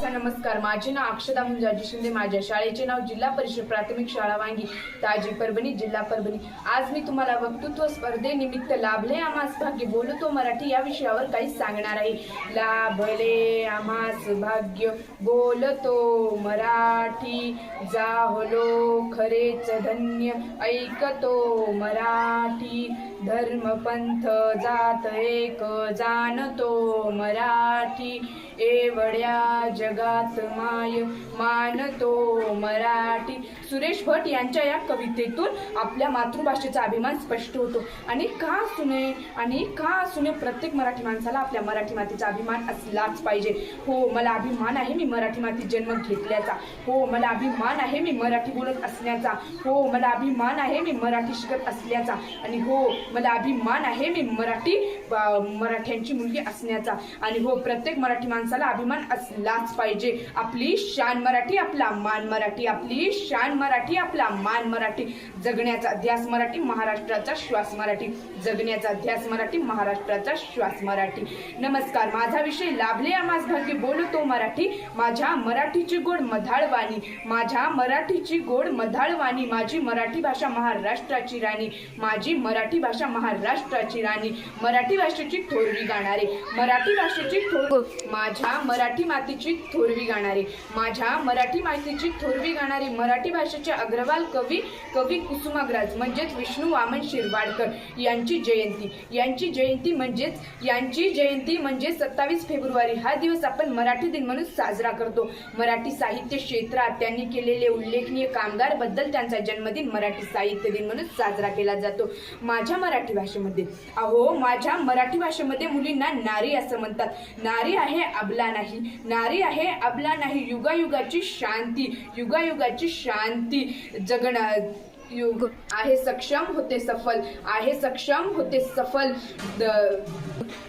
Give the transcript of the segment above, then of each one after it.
माझा नमस्कार. माझे नाव अक्षता मुंजाजी शिंदे. माझ्या शाळेचे नाव जिल्हा परिषद प्राथमिक शाळा वांगी. ताजी परभणी जिल्हा परभणी. आज मी तुम्हाला वक्तृत्व स्पर्धेनिमित्त लाभले आम्हास भाग्य बोलतो मराठी या विषयावर काही सांगणार आहे. लाभले आम्हास भाग्य बोलतो मराठी. जाहलो खरेच धन्य ऐकतो मराठी. धर्म पंथ जात एक जाणतो मराठी. एवढ्या जगात माय मानतो मराठी. सुरेश भट यांच्या या कवितेतून आपल्या मातृभाषेचा अभिमान स्पष्ट होतो. आणि का सुने आणि का सुने प्रत्येक मराठी माणसाला आपल्या मराठी मातीचा अभिमान असलाच पाहिजे? हो मला अभिमान आहे मी मराठी मातीत जन्म घेतल्याचा. हो मला अभिमान आहे मी मराठी बोलत असण्याचा. हो मला अभिमान आहे मी मराठी शिकत असल्याचा. आणि हो मला अभिमान आहे मी मराठी मराठ्यांची मुलगी असण्याचा. आणि हो प्रत्येक मराठी माणसाला अभिमान असलाच पाहिजे. आपली शान मराठी आपला मान मराठी. आपली शान मराठी आपला मान मराठी. जगण्याचा ध्यास मराठी महाराष्ट्राचा श्वास मराठी. जगण्याचा ध्यास मराठी महाराष्ट्राचा श्वास मराठी. नमस्कार माझा विषय लाभले आम्हास भाग्य बोलतो मराठी. माझ्या मराठीची गोड मधाळवाणी. माझ्या मराठीची गोड मधाळवाणी. माझी मराठी भाषा महाराष्ट्राची राणी. माझी मराठी भाषा महाराष्ट्राची राणी. मराठी भाषेची थोरवी गाणारे. मराठी भाषेची थोर माझ्या मराठी मातीची थोरवी गाणारे. माझ्या मराठी मातीची थोरवी गाणारे. मराठी भाषेचे अग्रवाल कवी कवी कुसुमाग्रज म्हणजेच विष्णू वामन शिरवाडकर यांची जयंती. यांची जयंती म्हणजेच यांची जयंती म्हणजे सत्तावीस फेब्रुवारी. हा दिवस आपण मराठी दिन म्हणून साजरा करतो. मराठी साहित्य क्षेत्रात त्यांनी केलेले उल्लेखनीय कामगारबद्दल त्यांचा जन्मदिन मराठी साहित्य दिन म्हणून साजरा केला जातो. माझ्या मराठी भाषेमध्ये. अहो माझ्या मराठी भाषेमध्ये मुलींना नारी असं म्हणतात. नारी आहे अबला नाही. नारी आहे अबला नाही. युगायुगाची शांती. युगायुगाची शांती. जगणं युग. आहे सक्षम होते सफल आहे सक्षम होते सफल द-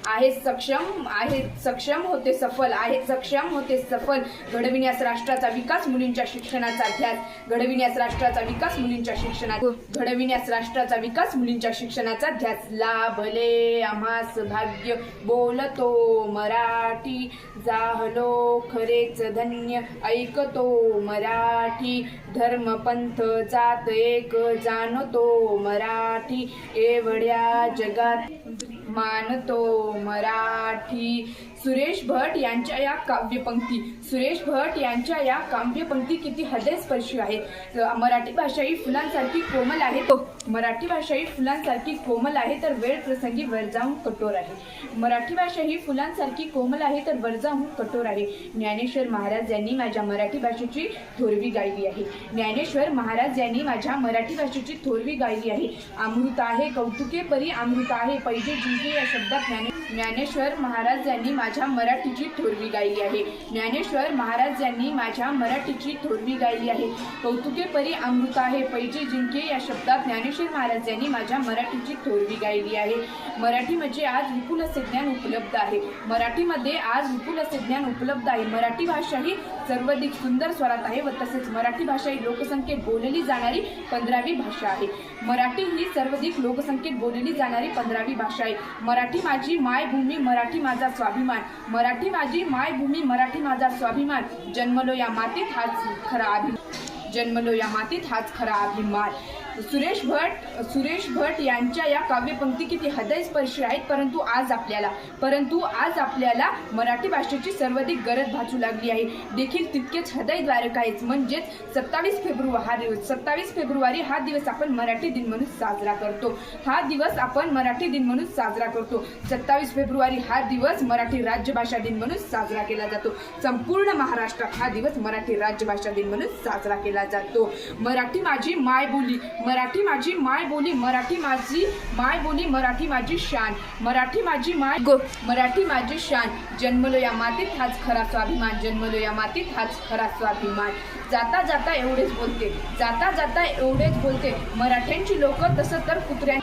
आहे सक्षम आहे सक्षम होते सफल आहे सक्षम होते सफल. घडविण्यास राष्ट्राचा विकास मुलींच्या शिक्षणाचा ध्यास घडविण्यास राष्ट्राचा विकास मुलींच्या शिक्षणात घडविण्यास राष्ट्राचा विकास मुलींच्या शिक्षणाचा ध्यास लाभले आम्हास भाग्य बोलतो मराठी. जाहलो खरेच धन्य ऐकतो मराठी. धर्मपंथ जात एक जाणतो मराठी एवढ्या जगात मानतो मराठी. सुरेश भट यांच्या या काव्यपंक्ती. सुरेश भट यांच्या या काव्यपंक्ती किती हृदयस्पर्शी आहेत. मराठी भाषा ही फुलांसारखी कोमल आहे. हो, मराठी भाषा ही फुलांसारखी कोमल आहे तर वेळ प्रसंगी वरजाहून कठोर आहे. मराठी भाषा ही फुलांसारखी कोमल आहे तर वरजाहून कठोर आहे. ज्ञानेश्वर महाराज यांनी माझ्या मराठी भाषेची थोरवी गायली आहे. ज्ञानेश्वर महाराज यांनी माझ्या मराठी भाषेची थोरवी गायली आहे. अमृत आहे कौतुके परी अमृत आहे पैजे जिंके या शब्दात ज्ञाने ज्ञानेश्वर महाराज यांनी माझ्या मराठीची थोरवी गायली आहे. ज्ञानेश्वर महाराज यांनी माझ्या मराठीची थोरवी गायली आहे. कौतुके परी अमृत आहे. पैजे जिंके या शब्दात ज्ञानेश्वर महाराज यांनी माझ्या मराठीची थोरवी गायली आहे. मराठी म्हणजे आज विपुल असे ज्ञान उपलब्ध आहे. मराठीमध्ये आज विपुल असे ज्ञान उपलब्ध आहे. मराठी भाषा ही सर्वाधिक सुंदर स्वरात आहे व तसेच मराठी भाषा ही लोकसंख्येत बोलली जाणारी पंधरावी भाषा आहे. मराठी ही सर्वाधिक लोकसंख्येत बोलली जाणारी पंधरावी भाषा आहे. मराठी माझी मायभूमी मराठी माझा स्वाभिमान. मराठी माझी मायभूमी मराठी माझा स्वाभिमान. जन्मलो या मातीत हाच खरा अभिमान. जन्मलो या मातीत हाच खरा अभिमान. सुरेश भट सुरेश भट यांच्या या काव्यपंक्ती किती हृदयस्पर्शी आहेत परंतु आज आपल्याला परंतु आज आपल्याला मराठी भाषेची सर्वाधिक गरज भासू लागली आहे. देखील तितकेच हृदयद्वारक आहेत. म्हणजेच सत्तावीस फेब्रुवारी हा दिवस सत्तावीस फेब्रुवारी हा दिवस आपण मराठी दिन म्हणून साजरा करतो. हा दिवस आपण मराठी दिन म्हणून साजरा करतो. सत्तावीस फेब्रुवारी हा दिवस मराठी राज्यभाषा दिन म्हणून साजरा केला जातो. संपूर्ण महाराष्ट्रात हा दिवस मराठी राज्यभाषा दिन म्हणून साजरा केला जातो. मराठी माझी मायबोली मराठी माझी माय बोली मराठी माझी माय बोली मराठी माझी शान. मराठी माझी माय गो मराठी माझी शान. जन्मलो या मातीत हाच खरा स्वाभिमान. जन्मलो या मातीत हाच खरा स्वाभिमान. जाता जाता एवढेच बोलते. जाता जाता एवढेच बोलते. मराठ्यांची लोक तसं तर कुत्र्या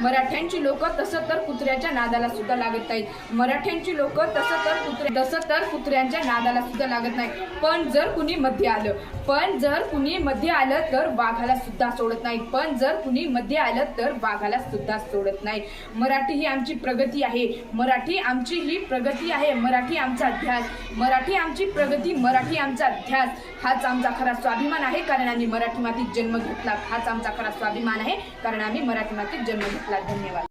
मराठ्यांची लोक तसं तर कुत्र्याच्या नादाला सुद्धा लागत नाहीत. मराठ्यांची लोक तसं तर कुत्र्या तसं तर कुत्र्यांच्या नादाला सुद्धा लागत नाही पण जर कुणी मध्ये आलं पण जर कुणी मध्ये आलं तर वाघाला सुद्धा सोडत नाही पण जर कुणी मध्ये आलं तर वाघाला सुद्धा सोडत नाही मराठी ही आमची प्रगती आहे. मराठी आमची ही प्रगती आहे. मराठी आमचा ध्यास मराठी आमची प्रगती मराठी आमचा ध्यास हाच आमचा खरा स्वाभिमान आहे कारण आम्ही मराठी मातीत जन्म घेतला हाच आमचा खरा स्वाभिमान आहे कारण आम्ही मराठी मातीत जन्म घेतला. धन्यवाद.